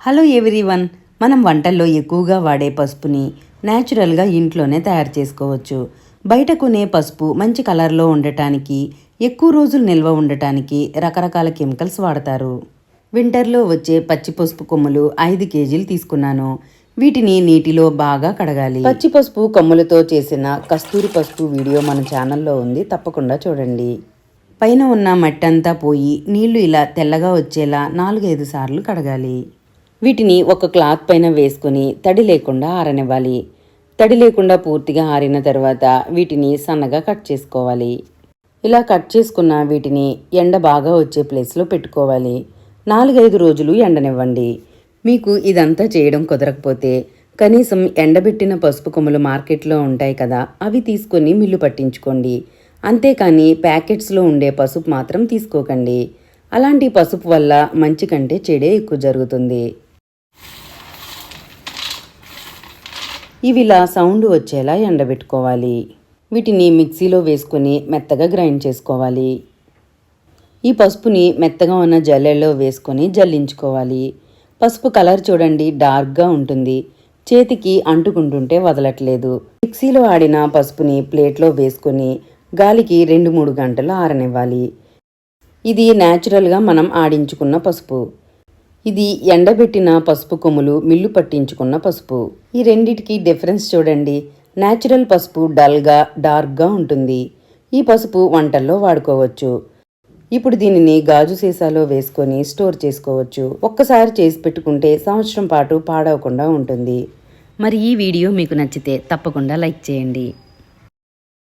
Hello everyone మనం వంటల్లో ఎక్కువగా వాడే పసుపుని న్యాచురల్గా ఇంట్లోనే తయారు చేసుకోవచ్చు. బయట కొనే పసుపు మంచి కలర్లో ఉండటానికి ఎక్కువ రోజులు నిల్వ ఉండటానికి రకరకాల కెమికల్స్ వాడతారు. వింటర్లో వచ్చే పచ్చి పసుపు కొమ్ములు ఐదు కేజీలు తీసుకున్నాను. వీటిని నీటిలో బాగా కడగాలి. పచ్చి పసుపు కొమ్ములతో చేసిన కస్తూరి పసుపు వీడియో మన ఛానల్లో ఉంది తప్పకుండా చూడండి. పైన ఉన్న మట్టి అంతా పోయి నీళ్ళు ఇలా తెల్లగా వచ్చేలా నాలుగైదు సార్లు కడగాలి. వీటిని ఒక క్లాత్ పైన వేసుకొని తడి లేకుండా ఆరనివ్వాలి. తడి లేకుండా పూర్తిగా ఆరిన తర్వాత వీటిని సన్నగా కట్ చేసుకోవాలి. ఇలా కట్ చేసుకున్న వీటిని ఎండ బాగా వచ్చే ప్లేస్లో పెట్టుకోవాలి. నాలుగైదు రోజులు ఎండనివ్వండి. మీకు ఇదంతా చేయడం కుదరకపోతే కనీసం ఎండబెట్టిన పసుపు కొమ్మలు మార్కెట్లో ఉంటాయి కదా అవి తీసుకొని మిల్లు పట్టించుకోండి. అంతేకాని ప్యాకెట్స్లో ఉండే పసుపు మాత్రం తీసుకోకండి. అలాంటి పసుపు వల్ల మంచి కంటే చెడే ఎక్కువ జరుగుతుంది. ఇవిలా సౌండ్ వచ్చేలా ఎండబెట్టుకోవాలి. వీటిని మిక్సీలో వేసుకొని మెత్తగా గ్రైండ్ చేసుకోవాలి. ఈ పసుపుని మెత్తగా ఉన్న జల్లెల్లో వేసుకొని జల్లించుకోవాలి. పసుపు కలర్ చూడండి డార్క్గా ఉంటుంది. చేతికి అంటుకుంటుంటే వదలట్లేదు. మిక్సీలో ఆడిన పసుపుని ప్లేట్లో వేసుకొని గాలికి రెండు మూడు గంటలు ఆరనివ్వాలి. ఇది న్యాచురల్గా మనం ఆడించుకున్న పసుపు. ఇది ఎండబెట్టిన పసుపు కొమ్ములు మిల్లు పట్టించుకున్న పసుపు. ఈ రెండిటికి డిఫరెన్స్ చూడండి. న్యాచురల్ పసుపు డల్గా డార్క్గా ఉంటుంది. ఈ పసుపు వంటల్లో వాడుకోవచ్చు. ఇప్పుడు దీనిని గాజు సీసాలో వేసుకొని స్టోర్ చేసుకోవచ్చు. ఒక్కసారి చేసి పెట్టుకుంటే సంవత్సరం పాటు పాడవకుండా ఉంటుంది. మరి ఈ వీడియో మీకు నచ్చితే తప్పకుండా లైక్ చేయండి.